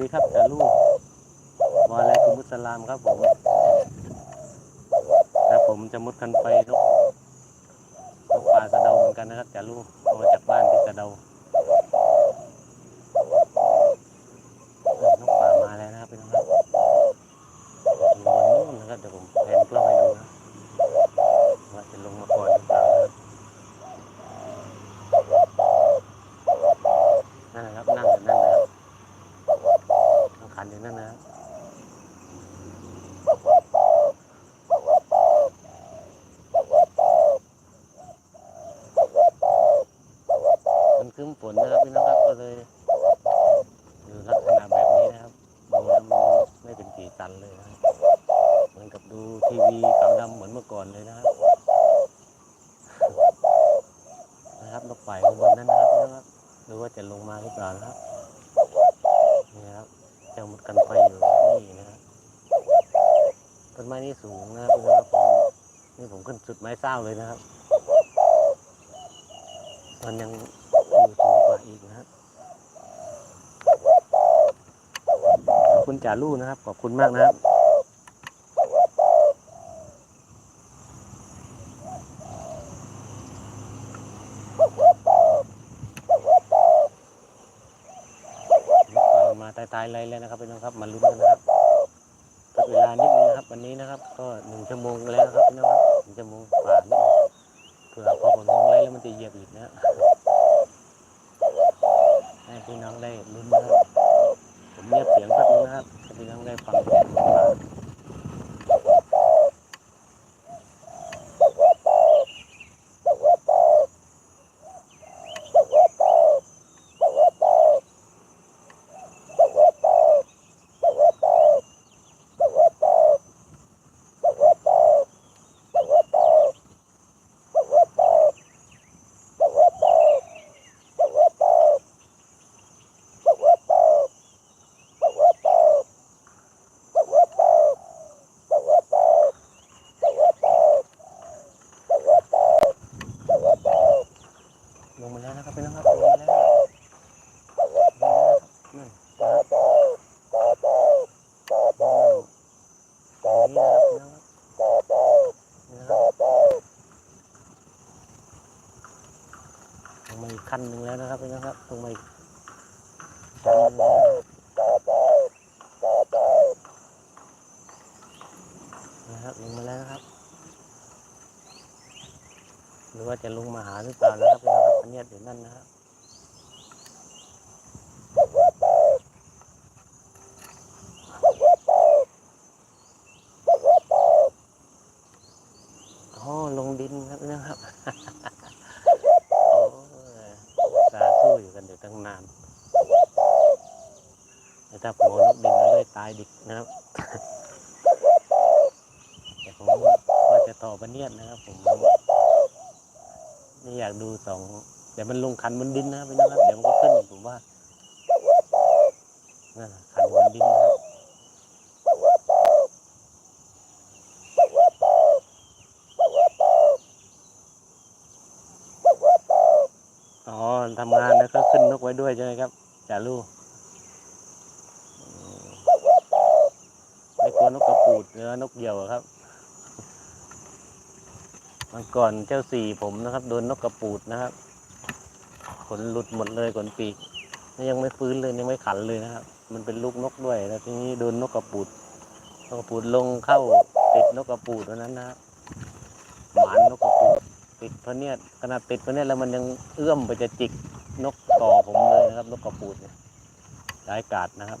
ดีครับจาลูวาอะไรกุมุสลามครับผมครับผมจะมุดคันไฟนกนกป่าสะเดาเหมือนกันนะครับจาลูเอามาจากบ้านที่สะเดาอะนกป่ามาแล้วนะครับพี่น้องครับอยู่บนนู้นนะครับเดี๋ยวผมแผนกล้องให้ดูนะว่าจะลงมาก่อนหรือเปล่านะครับนั่นนะครับนั่งอยู่นั่นนะครับนั่ง ขันอยู่นั่นนะมันคึ้มฝนนะครับพี่น้องครับก็เลยอยู่ลักษณะแบบนี้นะครับดูแล้วมันไม่เป็นสีสันเลยนะครับเหมือนกับดูทีวีขาวดำเหมือนเมื่อก่อนเลยนะครับนะครับนกป่ายข้างบนนั้นนะครับพี่น้องครับดูว่าจะลงมาหรือเปล่านะครับนี่ครับ จะหมดกันไฟอยู่นี่นะครับต้นไม้นี่สูงนะครับพี่น้องครับผมนี่ผมขึ้นสุดไม้เศร้าเลยนะครับ มันยังอยู่สูงกว่าอีกนะครับขอบคุณจ่าลู่นะครับ ขอบคุณมากนะครับ มา ตายไรแล้วนะครับพี่น้องครับมาลุ้นกันนะครับก็เวลานิดนึงนะครับ วันนี้นะครับ ก็หนึ่งชั่วโมงแล้วครับพี่น้องครับหนึ่งชั่วโมงกว่านิดเผื่อพอผมลงไรแล้วมันจะเหยียบอีกนะครับให้พี่น้องได้ลุ้นนะครับผมเงียบเสียงแป๊บนึงนะครับให้พี่น้องได้ฟังเสียงของเราลงมาแล้วนะครับพี่น้องครับลงมาแล้วนั่นนะครับนี่นะครับีกขั้นหนึ่งแล้วนะครับพี่น้องครับลงมาอีกนะครับลงมาแล้วนะครับ หรือว่าจะลงมาหาหรือเปล่านะครับพี่น้องครับอันเนี้ยวนั่นนะครับอ๋อลงดินครับพี่น้องครับ โอ้ยตาสู้อยู่กันอยู่ตั้งนานแต่ถ้าผมเอานกดินมาเลยดิกนะครับแต่ผมว่าจะต่อปะเนียดนะครับ ผมนี่อยากดูสองเดี๋ยวมันลงคันบนดินนะครับพี่น้องครับเดี๋ยวมันก็ขึ้นผมว่านั่นน่ะคันบนดินนะครับอ๋อทำงานแล้วก็ขึ้นนกไว้ด้วยใช่ไหมครับจ่าลูกอืม ไม่กลัวนกกระปูดหรือนกเหยี่ยวครับมันก่อนเจ้าสี่ผมนะครับ โดนนกกระปูดนะครับ ขนหลุดหมดเลยขนปีกยังไม่ฟื้นเลยยังไม่ขันเลยนะครับ มันเป็นลูกนกด้วยแล้วทีนี้โดนนกกระปูดนกกระปูดลงเข้าติดนกกระปูดวันนั้นนะครับหมานนกกระปูดติดพะเนียดขนาดติดพะเนียดแล้วมันยังเอื้อมไปจะจิกนกต่อผมเลยนะครับ นกกระปูดเนี่ยร้ายกาจนะครับ